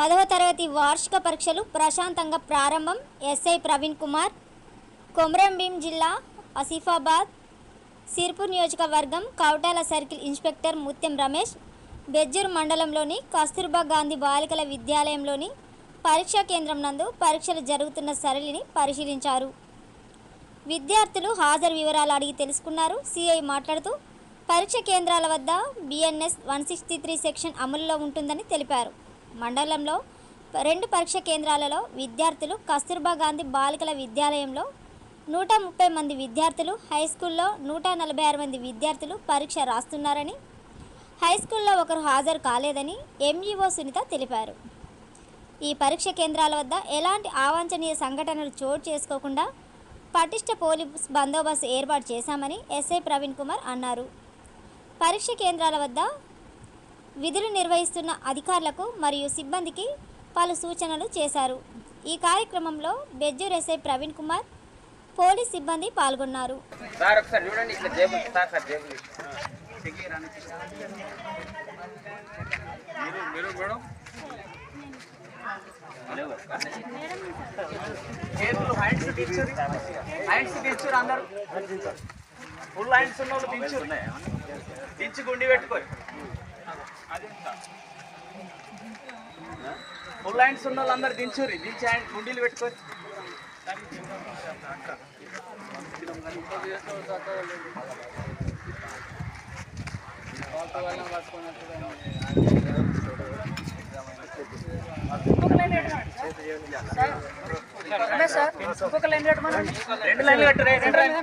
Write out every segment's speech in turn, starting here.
పదవ తరగతి వార్షిక పరీక్షలు ప్రశాంతంగా ప్రారంభం. ఎస్ఐ ప్రవీణ్ కుమార్ కొమరంభీం జిల్లా ఆసిఫాబాద్ సిర్పూర్ నియోజకవర్గం కౌటాల సర్కిల్ ఇన్స్పెక్టర్ ముత్యం రమేష్ బెజ్జూర్ మండలంలోని కస్తూర్బా గాంధీ బాలికల విద్యాలయంలోని పరీక్షా కేంద్రం నందు పరీక్షలు జరుగుతున్న సరళిని పరిశీలించారు. విద్యార్థులు హాజరు వివరాలు అడిగి తెలుసుకున్నారు. సిఐ మాట్లాడుతూ పరీక్ష కేంద్రాల వద్ద BNS one sixty three section అమలులో ఉంటుందని తెలిపారు. మండలంలో రెండు పరీక్ష కేంద్రాలలో విద్యార్థులు కస్తూర్బా గాంధీ బాలికల విద్యాలయంలో నూట ముప్పై మంది విద్యార్థులు హై స్కూల్లో నూట నలభై ఆరు మంది విద్యార్థులు పరీక్ష రాస్తున్నారని హై స్కూల్లో ఒకరు హాజరు కాలేదని ఎంఈఓ సునీత తెలిపారు. ఈ పరీక్ష కేంద్రాల వద్ద ఎలాంటి అవాంఛనీయ సంఘటనలు చోటు చేసుకోకుండా పటిష్ట పోలీస్ బందోబస్తు ఏర్పాటు చేశామని ఎస్ఐ ప్రవీణ్ కుమార్ అన్నారు. పరీక్ష కేంద్రాల వద్ద విధులు నిర్వహిస్తున్న అధికారులకు మరియు సిబ్బందికి పలు సూచనలు చేశారు. ఈ కార్యక్రమంలో బెజ్జూర్ ఎస్ఐ ప్రవీణ్ కుమార్ పోలీస్ సిబ్బంది పాల్గొన్నారు. ఫుల్ హ్యాండ్స్ ఉన్న వాళ్ళు దించి గుండి పెట్టుకోరు. ఫుల్ హ్యాండ్స్ ఉన్న వాళ్ళు అందరు దించురి దించి హ్యాండ్ గుండీలు పెట్టుకోరు రెండు లైన్లు కట్టు రెండు లైన్లు.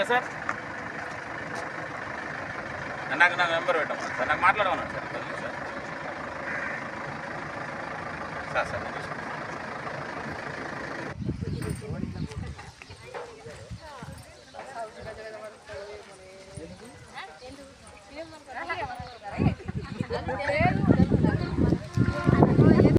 ఓకే సార్ నాకు నాకు నెంబర్ పెట్టమన్నాను సార్ నాకు మాట్లాడమన్నాను sir sir sir sir Gracias.